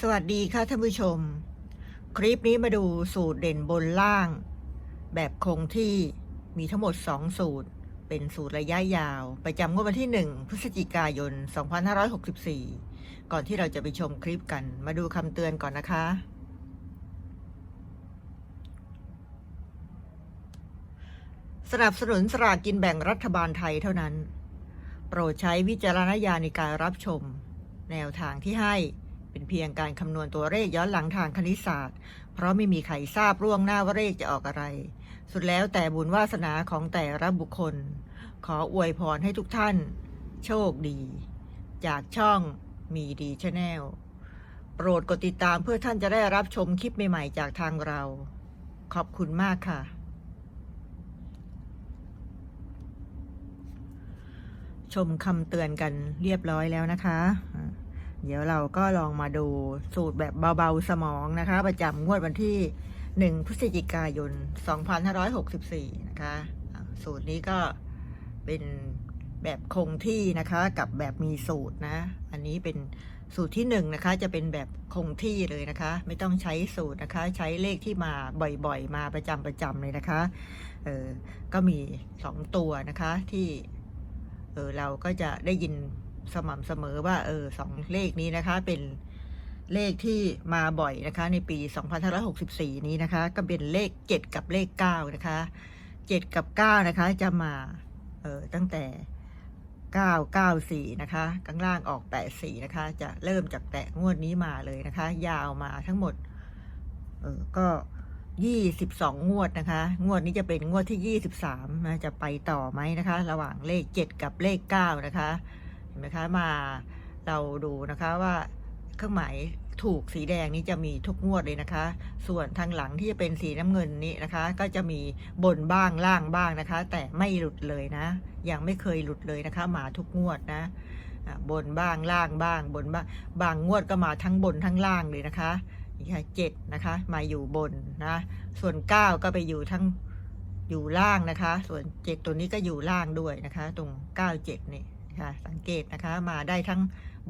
สวัสดีค่ะท่านผู้ชม คลิปนี้มาดูสูตรเด่นบนล่าง แบบคงที่มีทั้งหมด 2 สูตร เป็นสูตรระยะยาว ประจำงวดวันที่ 1 พฤศจิกายน 2564 ก่อนที่เราจะไปชมคลิปกัน มาดูคำเตือนก่อนนะคะ สนับสนุนสลากกินแบ่งรัฐบาลไทยเท่านั้น โปรดใช้วิจารณญาณในการรับชม แนวทางที่ให้ เป็นเพียงการคำนวณตัวเลขย้อนหลังทางคณิตศาสตร์ เพราะไม่มีใครทราบล่วงหน้าว่าเลขจะออกอะไร สุดแล้วแต่บุญวาสนาของแต่ละบุคคล ขออวยพรให้ทุกท่าน โชคดี จากช่องมีดีชาแนลโปรดกดติดตามเพื่อท่านจะได้รับชมคลิปใหม่ ๆ จากทางเรา ขอบคุณมากค่ะ ชมคำเตือนกันเรียบร้อยแล้วนะคะ เดี๋ยวเราก็ลองมาดูสูตรแบบเบาๆสมองนะคะ ประจำงวดวันที่ 1 พฤศจิกายน 2564 นะคะ สูตรนี้ก็เป็นแบบคงที่นะคะกับแบบมีสูตรนะ อันนี้เป็นสูตรที่1นงนะคะจะเป็นแบบคงที่เลยนะคะ ไม่ต้องใช้สูตรนะคะ ใช้เลขที่มาบ่อยๆ มาประจำประจำเลยนะคะเออก็มี 2 ตัวนะคะที่เออเราก็จะได้ยิน สม่ำเสมอว่า เออสองเลขนี้นะคะ เป็นเลขที่มาบ่อยนะคะ ในปี 2564 นี้นะคะ ก็เป็นเลข 7 กับเลข 9 นะคะ 7 กับ 9 นะคะ จะมาเออตั้งแต่ 994 นะคะข้างล่างออก 84 นะคะ จะเริ่มจากแตะงวดนี้มาเลยนะคะ ยาวมาทั้งหมดเออก็ 22 งวดนะคะ งวดนี้จะเป็นงวดที่ 23นะจะไปต่อไหมนะคะ ระหว่างเลข 7 กับเลข 9 นะคะ เห็นไหมคะมาเราดูนะคะว่าเครื่องหมายถูกสีแดงนี้จะมีทุกงวดเลยนะคะ ส่วนทางหลังที่จะเป็นสีน้ำเงินนี้นะคะ ก็จะมีบนบ้างล่างบ้างนะคะ แต่ไม่หลุดเลยนะ ยังไม่เคยหลุดเลยนะคะมาทุกงวดนะบนบ้างล่างบ้าง บนบ้างบางงวดก็มาทั้งบนทั้งล่างเลยนะคะนี่ค่ะเจ็ดนะคะ มาอยู่บนนะส่วนเก้าก็ไปอยู่ทั้งอยู่ล่างนะคะ ส่วนเจ็ดตัวนี้ก็อยู่ล่างด้วยนะคะ ตรงเก้าเจ็ดนี่ คะสังเกตนะคะ มาได้ทั้ง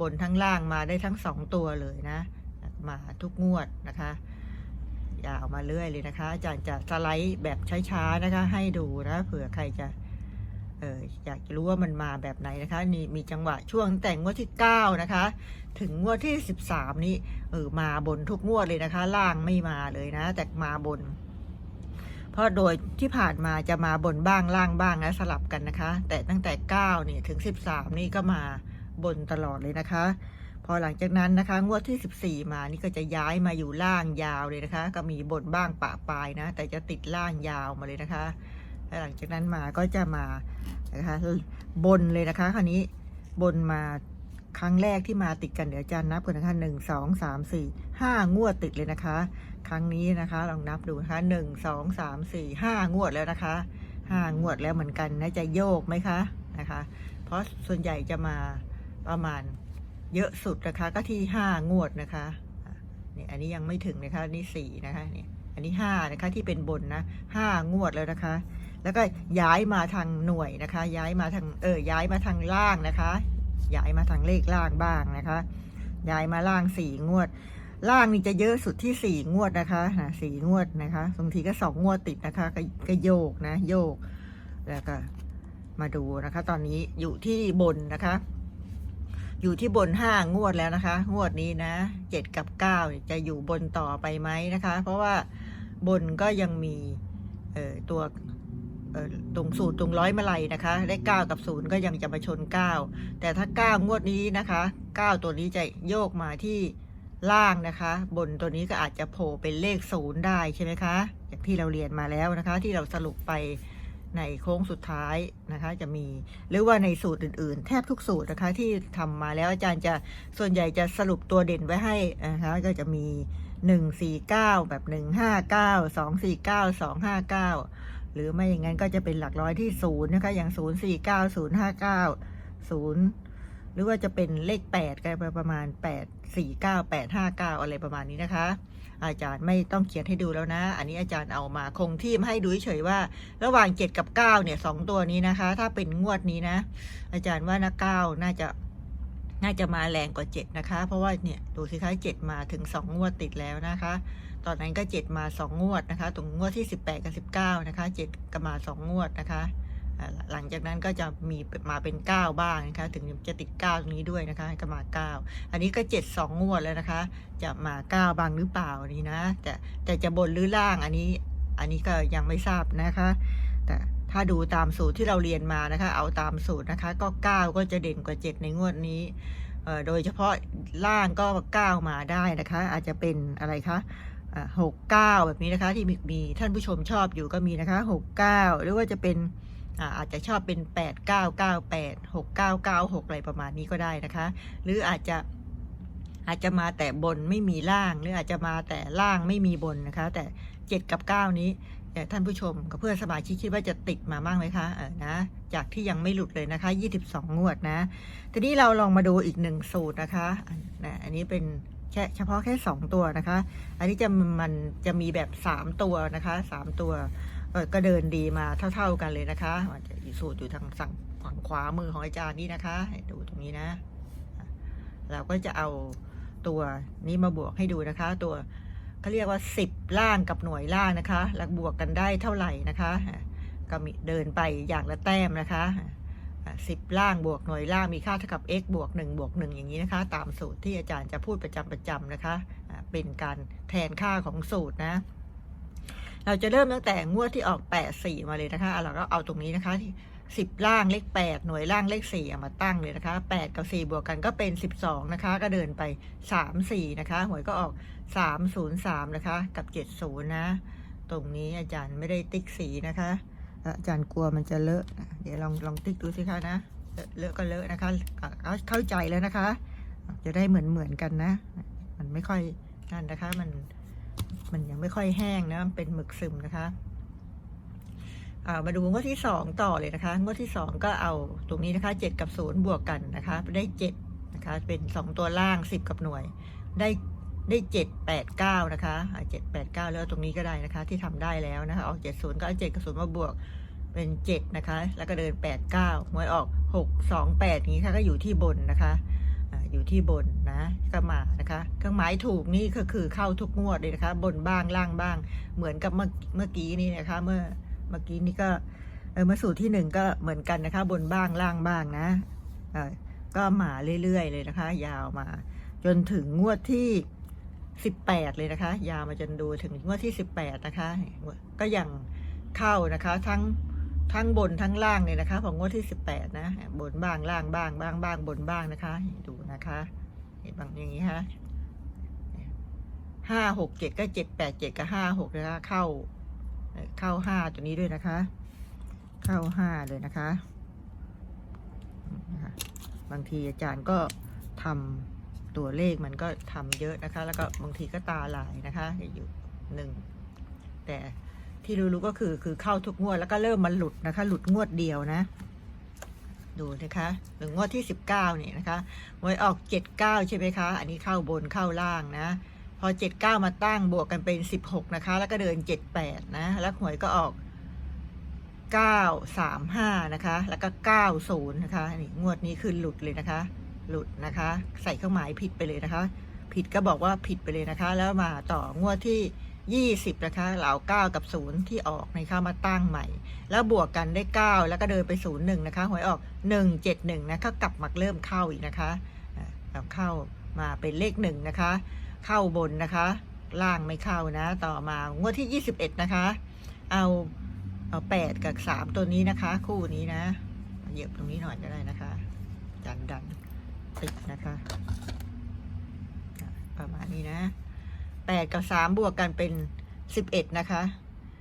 บนทั้งล่างมาได้ทั้งสองตัวเลยนะ มาทุกงวดนะคะยาวมาเรื่อยเลยนะคะอาจารย์จะสไลด์แบบช้าๆนะคะ ให้ดูนะเผื่อใครจะเอออยากจะรู้ว่ามันมาแบบไหนนะคะ นี่มีจังหวะช่วงแต่งงวดที่เก้านะคะ ถึงงวดที่สิบสามนี้เออมาบนทุกงวดเลยนะคะ ล่างไม่มาเลยนะ แต่มาบน เพราะโดยที่ผ่านมาจะมาบนบ้างล่างบ้างนะสลับกันนะคะ แต่ตั้งแต่9นี่ถึง 13 นี่ก็มาบนตลอดเลยนะคะ พอหลังจากนั้นนะคะงวดที่ 14 มานี่ก็จะย้ายมาอยู่ล่างยาวเลยนะคะ ก็มีบนบ้างปะปลายนะ แต่จะติดล่างยาวมาเลยนะคะแล้วหลังจากนั้นมาก็จะมานะคะบนเลยนะคะ คราวนี้บนมา ครั้งแรกที่มาติดกันเดี๋ยวอาจารย์นับกันนะคะหนึ่งสองสามสี่ห้างวดติดเลยนะคะ ครั้งนี้นะคะ ลองนับดูนะคะหนึ่งสองสามสี่ห้างวดแล้วนะคะห้างวดแล้วเหมือนกันนะจะโยกไหมคะนะคะ เพราะส่วนใหญ่จะมาประมาณเยอะสุดนะคะก็ที่ห้างวดนะคะนี่อันนี้ยังไม่ถึงนะคะนนี่สี่นะคะนี่อันนี้ห้านะคะที่เป็นบนนะห้างวดแล้วนะคะ แล้วก็ย้ายมาทางหน่วยนะคะ ย้ายมาทางเออย้ายมาทางล่างนะคะ ย้ายมาทางเลขล่างบ้างนะคะ ย้ายมาล่างสี่งวด ล่างนี่จะเยอะสุดที่สี่งวดนะคะนะสี่งวดนะคะบางทีก็สองงวดติดนะคะก็ก็โยกนะ โยก แล้วก็มาดูนะคะ ตอนนี้อยู่ที่บนนะคะ อยู่ที่บนห้างวดแล้วนะคะ งวดนี้นะเจ็ดกับเก้าจะอยู่บนต่อไปไหมนะคะ เพราะว่าบนก็ยังมีตัว ตรงสูตรตรงร้อยมาลัยนะคะเลขเก้ากับศูนย์ก็ยังจะมาชนเก้าแต่ถ้าเก้างวดนี้นะคะเก้าตัวนี้จะโยกมาที่ล่างนะคะ บนตัวนี้ก็อาจจะโผล่เป็นเลขศูนย์ได้ใช่ไหมคะอย่างที่เราเรียนมาแล้วนะคะ ที่เราสรุปไปในโค้งสุดท้ายนะคะ จะมีหรือว่าในสูตรอื่น ๆ แทบทุกสูตรนะคะ ที่ทำมาแล้วอาจารย์จะส่วนใหญ่จะสรุปตัวเด่นไว้ให้นะคะก็จะมีหนึ่งสี่เก้าแบบหนึ่ง หรือไม่อย่างนั้นก็จะเป็นหลักร้อยที่ศูนย์นะคะ อย่างศูนย์สี่เก้าศูนย์ห้าเก้าศูนย์หรือว่าจะเป็นเลขแปดก็ประมาณแปดสี่เก้าแปดห้าเก้าอะไรประมาณนี้นะคะ อาจารย์ไม่ต้องเขียนให้ดูแล้วนะ อันนี้อาจารย์เอามาคงที่มาให้ดูเฉยว่า ระหว่างเจ็ดกับเก้าเนี่ยสองตัวนี้นะคะ ถ้าเป็นงวดนี้นะ อาจารย์ว่านะเก้าน่าจะน่าจะมาแรงกว่าเจ็ดนะคะ เพราะว่าเนี่ย ดูสิคะเจ็ดมาถึงสองงวดติดแล้วนะคะ ตอนนั้นก็เจ็ดมาสองงวดนะคะ ตรงงวดที่สิบแปดกับสิบเก้านะคะเจ็ดก็มาสองงวดนะคะ หลังจากนั้นก็จะมีมาเป็นเก้าบ้างนะคะ ถึงจะติดเก้าตรงนี้ด้วยนะคะก็มาเก้าอันนี้ก็เจ็ดสองงวดแล้วนะคะ จะมาเก้าบ้างหรือเปล่านี่นะ แต่แต่จะบนหรือล่างอันนี้ อันนี้ก็ยังไม่ทราบนะคะ แต่ถ้าดูตามสูตรที่เราเรียนมานะคะ เอาตามสูตรนะคะ ก็เก้าก็จะเด่นกว่าเจ็ดในงวดนี้ โดยเฉพาะล่างก็ก้ามาได้นะคะ อาจจะเป็นอะไรคะ หกเก้าแบบนี้นะคะ ที่มีมีท่านผู้ชมชอบอยู่ก็มีนะคะหกเก้าหรือว่าจะเป็นอาจจะชอบเป็นแปดเก้าเก้าแปดหกเก้าเก้าหกอะไรประมาณนี้ก็ได้นะคะ หรืออาจจะอาจจะมาแต่บนไม่มีล่าง หรืออาจจะมาแต่ล่างไม่มีบนนะคะ แต่เจ็ดกับเก้านี้เอ่ท่านผู้ชมกับเพื่อนสมาชิกคิดว่าจะติดมาบ้างไหมคะเออนะจากที่ยังไม่หลุดเลยนะคะ 22 งวดนะ ทีนี้เราลองมาดูอีกหนึ่งสูตรนะคะนะอันนี้เป็น เฉพาะแค่ 2 ตัวนะคะ อันนี้จะมันจะมีแบบ 3 ตัวนะคะ 3 ตัวเออก็เดินดีมาเท่า ๆกันเลยนะคะจะอยู่สูตรอยู่ทางสั่งฝั่งขวามือของอาจารย์นี่นะคะดูตรงนี้นะ เราก็จะเอาตัวนี้มาบวกให้ดูนะคะ ตัวเขาเรียกว่า 10 ล่างกับหน่วยล่างนะคะ แล้วบวกกันได้เท่าไหร่นะคะอะก็มีเดินไปอย่างละแต้มนะคะ สิบล่างบวกหน่วยล่างมีค่าเท่ากับ x บวก1บวก1อย่างนี้นะคะ ตามสูตรที่อาจารย์จะพูดประจำประจำนะคะะเป็นการแทนค่าของสูตรนะ เราจะเริ่มตั้งแต่งวดที่ออก 8 4 มาเลยนะคะเราก็เอาตรงนี้นะคะที่สิบล่างเลข8หน่วยล่างเลข4เอามาตั้งเลยนะคะ8กับ4บวกกันก็เป็น12นะคะ ก็เดินไป3 4นะคะหวยก็ออก303นะคะ กับ70นะ ตรงนี้อาจารย์ไม่ได้ติ๊กสีนะคะ อาจารย์กลัวมันจะเลอะ เดี๋ยวลองลองติ๊กดูสิคะนะ เลอะก็เลอะนะคะเอาเข้าใจแล้วนะคะ จะได้เหมือนเหมือนกันนะ มันไม่ค่อยนั่นนะคะ มันมันยังไม่ค่อยแห้งนะ มันเป็นหมึกซึมนะคะอ่ามาดูงวดที่สองต่อเลยนะคะงวดที่สองก็เอาตรงนี้นะคะเจ็ดกับศูนย์บวกกันนะคะ ได้เจ็ดนะคะ เป็นสองตัวล่างสิบกับหน่วย ได้ ได้เจ็ดแปดเก้านะคะเจ็ดแปดเก้าแล้วตรงนี้ก็ได้นะคะ ที่ทำได้แล้วนะคะออกเจ็ดศูนย์ก็เอาเจ็ดกับศูนย์มาบวกเป็นเจ็ดนะคะ แล้วก็เดินแปดเก้าหวยออกหกสองแปดนี้ค่ะก็อยู่ที่บนนะคะอ่าอยู่ที่บนนะก็มานะคะเครื่องหมายถูกนี่ก็คือเข้าทุกงวดเลยนะคะ บนบ้างล่างบ้าง เหมือนกับเมื่อเมื่อกี้นี้นะคะ เมื่อเมื่อกี้นี้ก็เออมาสูตรที่หนึ่งก็เหมือนกันนะคะ บนบ้างล่างบ้างนะเออก็มาเรื่อยๆเลยนะคะ ยาวมา จนถึงงวดที่ สิบแปดเลยนะคะ ยาวมาจนดูถึงงวดที่สิบแปดนะคะ ก็ยังเข้านะคะ ทั้งทั้งบนทั้งล่างเลยนะคะ ของงวดที่สิบแปดนะ บนบ้างล่างบ้างบ้างบ้างบนบ้างนะคะ ดูนะคะเห็นบางอย่างนี้ฮะห้าหกเจ็ดก็เจ็ดแปดเจ็ดก็ห้าหกนะคะ เข้า เข้าห้าตัวนี้ด้วยนะคะ เข้าห้าเลยนะคะ บางทีอาจารย์ก็ทำ ตัวเลขมันก็ทำเยอะนะคะ แล้วก็บางทีก็ตาลายนะคะอยู่หนึ่งแต่ที่รู้ๆก็คือคือเข้าทุกงวดแล้วก็เริ่มมาหลุดนะคะ หลุดงวดเดียวนะ ดูนะคะหนึ่งงวดที่สิบเก้าเนี่ยนะคะหวยออกเจ็ดเก้าใช่ไหมคะ อันนี้เข้าบนเข้าล่างนะ พอเจ็ดเก้ามาตั้งบวกกันเป็นสิบหกนะคะ แล้วก็เดินเจ็ดแปดนะ แล้วหวยก็ออกเก้าสามห้านะคะ แล้วก็เก้าศูนย์นะคะนี่งวดนี้คือหลุดเลยนะคะ หลุดนะคะ ใส่เครื่องหมายผิดไปเลยนะคะ ผิดก็บอกว่าผิดไปเลยนะคะ แล้วมาต่องวดที่ยี่สิบนะคะ เหล่าเก้ากับศูนย์ที่ออกในข้ามาตั้งใหม่ แล้วบวกกันได้เก้าแล้วก็เดินไปศูนย์หนึ่งนะคะหวยออกหนึ่งเจ็ดหนึ่งนะก็กลับมาเริ่มเข้าอีกนะคะอ่าเข้ามาเป็นเลขหนึ่งนะคะ เข้าบนนะคะ ล่างไม่เข้านะ ต่อมางวดที่ 21 นะคะ เอาเอาแปดกับสามตัวนี้นะคะ คู่นี้นะเหยียบตรงนี้หน่อยก็ได้นะคะดันดัน ติดนะคะ ประมาณนี้นะแปดกับสามบวกกันเป็นสิบเอ็ดนะคะ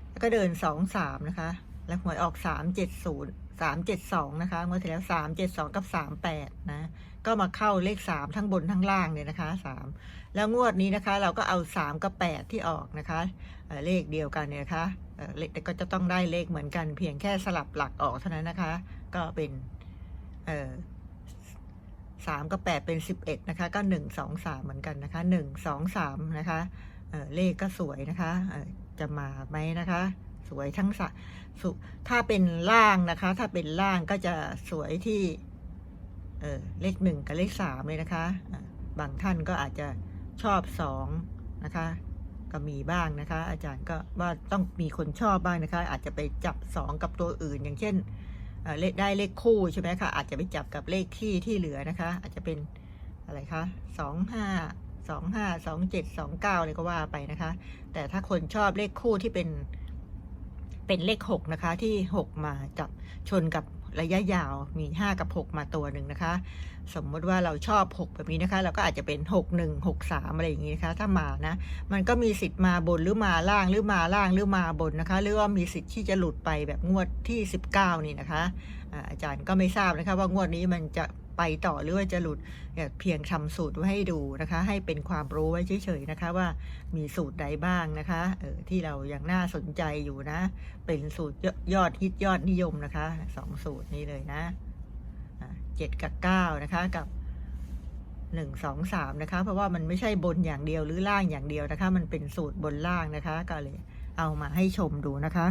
แล้วก็เดินสองสามนะคะ แล้วหวยออกสามเจ็ดศูนย์สามเจ็ดสองนะคะเมื่อที่แล้วสามเจ็ดสองกับสามแปดนะ ก็มาเข้าเลขสามทั้งบนทั้งล่างเลยนะคะสามแล้วงวดนี้นะคะ เราก็เอาสามกับแปดที่ออกนะคะเเลขเดียวกันเนี่ยนะคะเอ่อเลขก็จะต้องได้เลขเหมือนกัน เพียงแค่สลับหลักออกเท่านั้นนะคะ ก็เป็นเอ่อ สามกับแปดเป็นสิบเอ็ดนะคะ ก็หนึ่งสองสามเหมือนกันนะคะหนึ่งสองสามนะคะเเลขก็สวยนะคะจะมาไหมนะคะ สวยทั้งสะสุถ้าเป็นล่างนะคะ ถ้าเป็นล่างก็จะสวยที่เเลขหนึ่งกับเลขสามเลยนะคะ บางท่านก็อาจจะชอบสองนะคะ ก็มีบ้างนะคะ อาจารย์ก็ว่าต้องมีคนชอบบ้างนะคะ อาจจะไปจับสองกับตัวอื่น อย่างเช่น ได้เลขคู่ใช่ไหมคะ อาจจะไปจับกับเลขที่ที่เหลือนะคะ อาจจะเป็นอะไรคะสองห้าสองห้าสองเจ็ดสองเก้าเลยก็ว่าไปนะคะ แต่ถ้าคนชอบเลขคู่ที่เป็นเป็นเลขหกนะคะ ที่หกมาจับชนกับ ระยะยาวมีห้ากับหกมาตัวหนึ่งนะคะ สมมติว่าเราชอบหกแบบนี้นะคะ เราก็อาจจะเป็นหกหนึ่งหกสามอะไรอย่างนี้นะคะ ถ้ามานะ มันก็มีสิทธิ์มาบนหรือมาล่างหรือมาล่างหรือมาบนนะคะ หรือว่ามีสิทธิ์ที่จะหลุดไปแบบงวดที่ 19 นี่นะคะอาจารย์ก็ไม่ทราบนะคะว่างวดนี้มันจะ ไปต่อหรือว่าจะหลุดอยากเพียงทำสูตรไว้ให้ดูนะคะ ให้เป็นความรู้ไว้เฉยๆนะคะว่ามีสูตรใดบ้างนะคะเออที่เรายังน่าสนใจอยู่นะ เป็นสูตรยอดฮิตยอดนิยมนะคะสองสูตรนี้เลยนะเจ็ดกับเก้านะคะกับหนึ่งสองสามนะคะ เพราะว่ามันไม่ใช่บนอย่างเดียวหรือล่างอย่างเดียวนะคะ มันเป็นสูตรบนล่างนะคะ ก็เลยเอามาให้ชมดูนะคะ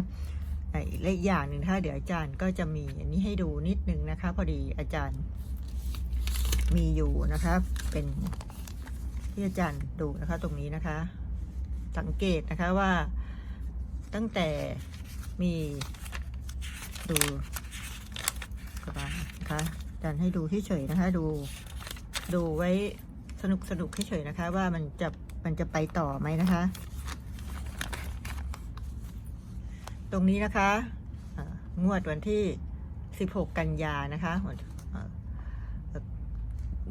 ไอ้และอีกอย่างหนึ่งถ้าเดี๋ยวอาจารย์ก็จะมีอันนี้ให้ดูนิดนึงนะคะ พอดีอาจารย์ มีอยู่นะคะ เป็นที่อาจารย์ดูนะคะตรงนี้นะคะ สังเกตนะคะว่าตั้งแต่มีดูกระบานะคะอาจารย์ให้ดูเฉยๆนะคะ ดูดูไว้สนุกสนุกเฉยๆนะคะ ว่ามันจะมันจะไปต่อไหมนะคะ ตรงนี้นะคะงวดวันที่ 16 กันยานะคะ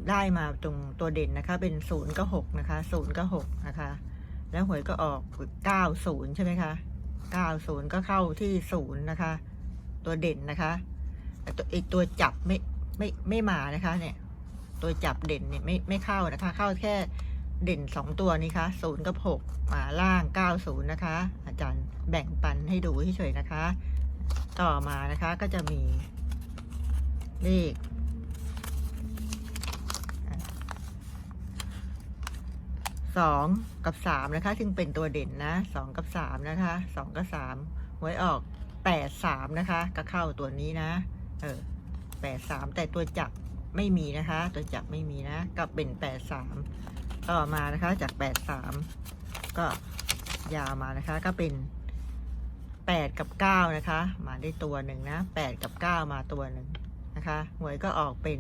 ได้มาตรงตัวเด่นนะคะ เป็นศูนย์ก็หกนะคะศูนย์ก็หกนะคะ แล้วหวยก็ออก90ใช่ไหมคะ90ก็เข้าที่ศูนย์นะคะ ตัวเด่นนะคะแต่ตัวอีกตัวจับไม่ไม่ไม่มานะคะเนี่ย ตัวจับเด่นเนี่ยไม่ไม่เข้านะคะ เข้าแค่เด่นสองตัวนี้คะศูนย์กับหกมาล่างเก้าศูนย์นะคะ อาจารย์แบ่งปันให้ดูเฉยๆนะคะ ต่อมานะคะก็จะมีเลข สองกับสามนะคะ ซึ่งเป็นตัวเด่นนะสองกับสามนะคะสองกับสามหวยออกแปดสามนะคะ ก็เข้าตัวนี้นะ เออแปดสามแต่ตัวจับไม่มีนะคะ ตัวจับไม่มีนะ ก็เป็นแปดสามต่อมานะคะจากแปดสามก็ยาวมานะคะ ก็เป็นแปดกับเก้านะคะ มาได้ตัวหนึ่งนะแปดกับเก้ามาตัวหนึ่งนะคะ หวยก็ออกเป็น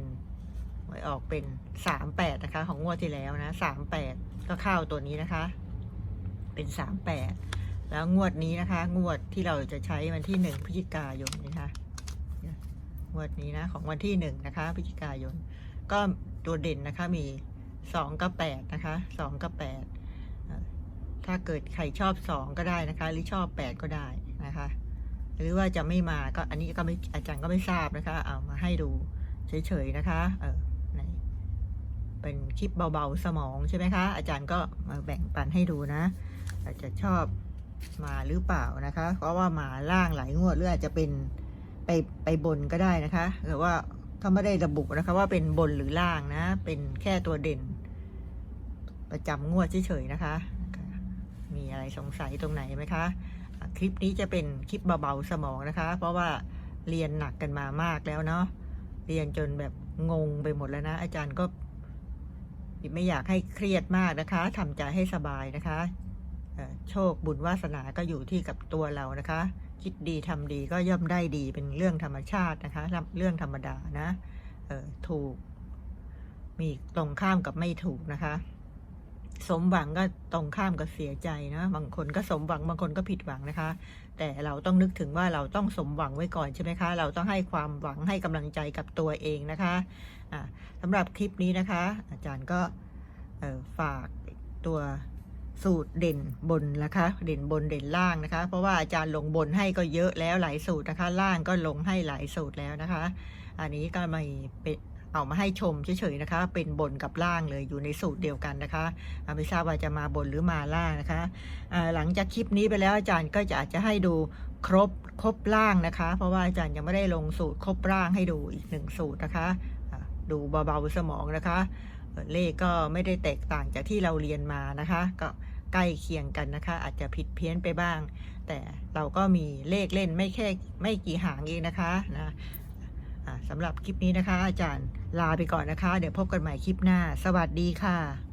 หวยออกเป็นสามแปดนะคะ ของงวดที่แล้วนะสามแปดก็เข้าตัวนี้นะคะ เป็นสามแปดแล้วงวดนี้นะคะ งวดที่เราจะใช้วันที่หนึ่งพฤศจิกายนนะคะงวดนี้นะของวันที่หนึ่งนะคะพฤศจิกายน ก็ตัวเด่นนะคะมีสองกับแปดนะคะสองกับแปดถ้าเกิดใครชอบสองก็ได้นะคะ หรือชอบแปดก็ได้นะคะ หรือว่าจะไม่มาก็อันนี้ก็ไม่อาจารย์ก็ไม่ทราบนะคะ เอามาให้ดูเฉยๆนะคะเออ เป็นคลิปเบาๆสมองใช่ไหมคะ อาจารย์ก็มาแบ่งปันให้ดูนะอาจจะชอบมาหรือเปล่านะคะ เพราะว่ามาล่างหลายงวดหรืออาจจะเป็นไปไปบนก็ได้นะคะหรือว่าเขาไม่ได้ระบุนะคะ ว่าเป็นบนหรือล่างนะ เป็นแค่ตัวเด่น ประจำงวดเฉยๆนะคะ มีอะไรสงสัยตรงไหนไหมคะ คลิปนี้จะเป็นคลิปเบาๆสมองนะคะ เพราะว่าเรียนหนักกันมามากแล้วเนาะเรียนจนแบบงงไปหมดแล้วนะ อาจารย์ก็ ไม่อยากให้เครียดมากนะคะทำใจให้สบายนะคะโชคบุญวาสนาก็อยู่ที่กับตัวเรานะคะ คิดดีทำดีก็ย่อมได้ดีเป็นเรื่องธรรมชาตินะคะ เรื่องธรรมดานะถูก มีตรงข้ามกับไม่ถูกนะคะ สมหวังก็ตรงข้ามกับเสียใจนะ บางคนก็สมหวังบางคนก็ผิดหวังนะคะ แต่เราต้องนึกถึงว่าเราต้องสมหวังไว้ก่อนใช่ไหมคะ เราต้องให้ความหวังให้กำลังใจกับตัวเองนะคะะสำหรับคลิปนี้นะคะ อาจารย์ก็ฝากตัวสูตรเด่นบนนะคะ เด่นบนเด่นล่างนะคะ เพราะว่าอาจารย์ลงบนให้ก็เยอะแล้วหลายสูตรนะคะ ล่างก็ลงให้หลายสูตรแล้วนะคะ อันนี้ก็มาเป็น เอามาให้ชมเฉยๆนะคะ เป็นบนกับล่างเลยอยู่ในสูตรเดียวกันนะคะไม่ทราบว่าจะมาบนหรือมาล่างนะคะหลังจากคลิปนี้ไปแล้วอาจารย์ก็จะอาจจะให้ดูครบครบล่างนะคะ เพราะว่าอาจารย์ยังไม่ได้ลงสูตรครบล่างให้ดูอีกหนึ่งสูตรนะคะ ดูเบาๆสมองนะคะ เลขก็ไม่ได้แตกต่างจากที่เราเรียนมานะคะ ก็ใกล้เคียงกันนะคะ อาจจะผิดเพี้ยนไปบ้าง แต่เราก็มีเลขเล่นไม่แค่ไม่กี่หางเองนะคะนะ สำหรับคลิปนี้นะคะ อาจารย์ลาไปก่อนนะคะ เดี๋ยวพบกันใหม่คลิปหน้า สวัสดีค่ะ